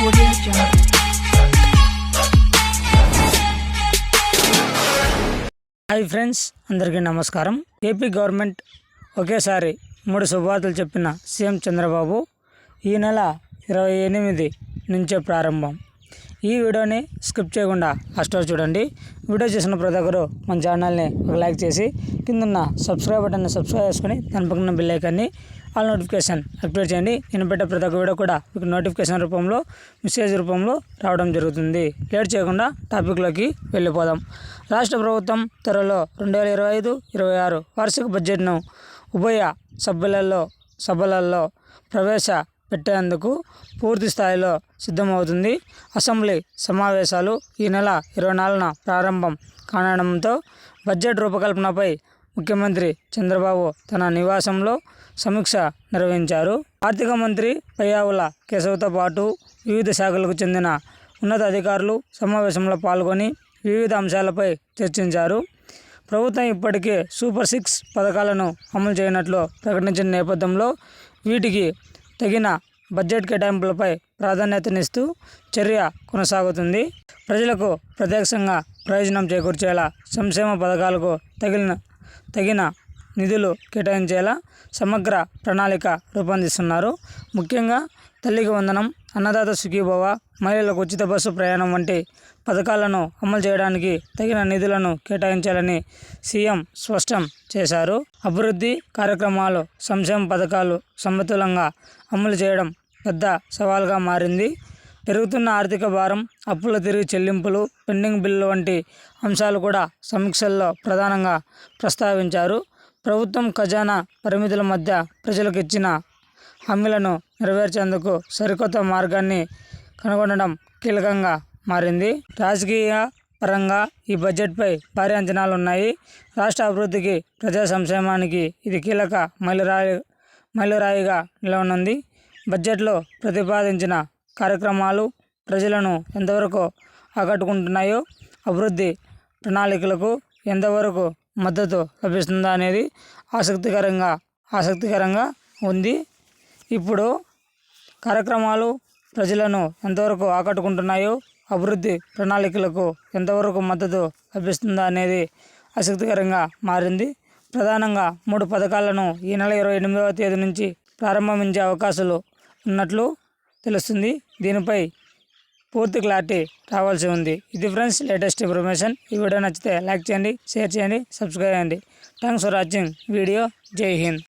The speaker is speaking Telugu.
Audio Jungle. హాయ్ ఫ్రెండ్స్ అందరికీ నమస్కారం ఏపీ గవర్నమెంట్ ఒకేసారి మూడు శుభవార్తలు చెప్పిన సీఎం చంద్రబాబు ఈ నెల ఇరవై ఎనిమిది నుంచే ప్రారంభం ఈ వీడియోని స్కిప్ చేయకుండా లాస్ట్ చూడండి వీడియో చేసిన ప్రతి ఒక్కరు మన ఛానల్ని ఒక లైక్ చేసి కిందన్న సబ్స్క్రైబ్ బటన్ని సబ్స్క్రైబ్ చేసుకొని దాని పక్కన బిల్ ఐకాన్ని ఆల్ నోటిఫికేషన్ యాక్టివేట్ చేయండి. నేను పెట్టే ప్రతి ఒక్క వీడియో కూడా మీకు నోటిఫికేషన్ రూపంలో మెసేజ్ రూపంలో రావడం జరుగుతుంది. లేట్ చేయకుండా టాపిక్లోకి వెళ్ళిపోదాం. రాష్ట్ర ప్రభుత్వం త్వరలో రెండు వేల ఇరవై ఐదు ఇరవై ఆరు వార్షిక బడ్జెట్ను ఉభయ సభ్యులలో సభలలో ప్రవేశ పెట్టేందుకు పూర్తి స్థాయిలో సిద్ధమవుతుంది. అసెంబ్లీ సమావేశాలు ఈ నెల ఇరవై నాలుగున ప్రారంభం కానడంతో బడ్జెట్ రూపకల్పనపై ముఖ్యమంత్రి చంద్రబాబు తన నివాసంలో సమీక్ష నిర్వహించారు. ఆర్థిక మంత్రి పయ్యావుల కేశవ్తో పాటు వివిధ శాఖలకు చెందిన ఉన్నతాధికారులు సమావేశంలో పాల్గొని వివిధ అంశాలపై చర్చించారు. ప్రభుత్వం ఇప్పటికే సూపర్ సిక్స్ పథకాలను అమలు చేయనట్లు ప్రకటించిన నేపథ్యంలో వీటికి తగిన బడ్జెట్ కేటాయింపులపై ప్రాధాన్యతనిస్తూ చర్య కొనసాగుతుంది. ప్రజలకు ప్రత్యక్షంగా ప్రయోజనం చేకూర్చేలా సంక్షేమ పథకాలకు తగిన తగిన నిధులు కేటాయించేలా సమగ్ర ప్రణాళిక రూపొందిస్తున్నారు. ముఖ్యంగా తల్లికి వందనం అన్నదాత సుఖీభవ మహిళలకు ఉచిత బస్సు ప్రయాణం వంటి పథకాలను అమలు చేయడానికి తగిన నిధులను కేటాయించాలని సీఎం స్పష్టం చేశారు. అభివృద్ధి కార్యక్రమాలు సంక్షేమ పథకాలు సమతులంగా అమలు చేయడం పెద్ద సవాల్గా మారింది. పెరుగుతున్న ఆర్థిక భారం అప్పుల తిరిగి చెల్లింపులు పెండింగ్ బిల్లు వంటి అంశాలు కూడా సమీక్షల్లో ప్రధానంగా ప్రస్తావించారు. ప్రభుత్వం ఖజానా పరిమితుల మధ్య ప్రజలకు ఇచ్చిన హామీలను నెరవేర్చేందుకు సరికొత్త మార్గాన్ని కనుగొనడం కీలకంగా మారింది. రాజకీయ పరంగా ఈ బడ్జెట్పై భారీ అంచనాలు ఉన్నాయి. రాష్ట్ర అభివృద్ధికి ప్రజా సంక్షేమానికి ఇది కీలక మైలురాయి మైలురాయిగా నిలవనుంది. బడ్జెట్లో ప్రతిపాదించిన కార్యక్రమాలు ప్రజలను ఎంతవరకు ఆకట్టుకుంటున్నాయో అభివృద్ధి ప్రణాళికలకు ఎంతవరకు మద్దతు లభిస్తుందా అనేది ఆసక్తికరంగా ఆసక్తికరంగా ఉంది. ఇప్పుడు కార్యక్రమాలు ప్రజలను ఎంతవరకు ఆకట్టుకుంటున్నాయో అభివృద్ధి ప్రణాళికలకు ఎంతవరకు మద్దతు లభిస్తుందా అనేది ఆసక్తికరంగా మారింది. ప్రధానంగా మూడు పథకాలను ఈ నెల ఇరవై ఎనిమిదవ తేదీ నుంచి ప్రారంభించే అవకాశాలు ఉన్నట్లు తెలుస్తుంది. దీనిపై పూర్తి క్లారిటీ రావాల్సి ఉంది. ఇది ఫ్రెండ్స్ లేటెస్ట్ ఇన్ఫర్మేషన్. ఈ వీడియో నచ్చితే లైక్ చేయండి షేర్ చేయండి సబ్స్క్రైబ్ చేయండి. Thanks for watching. వీడియో జై హింద్.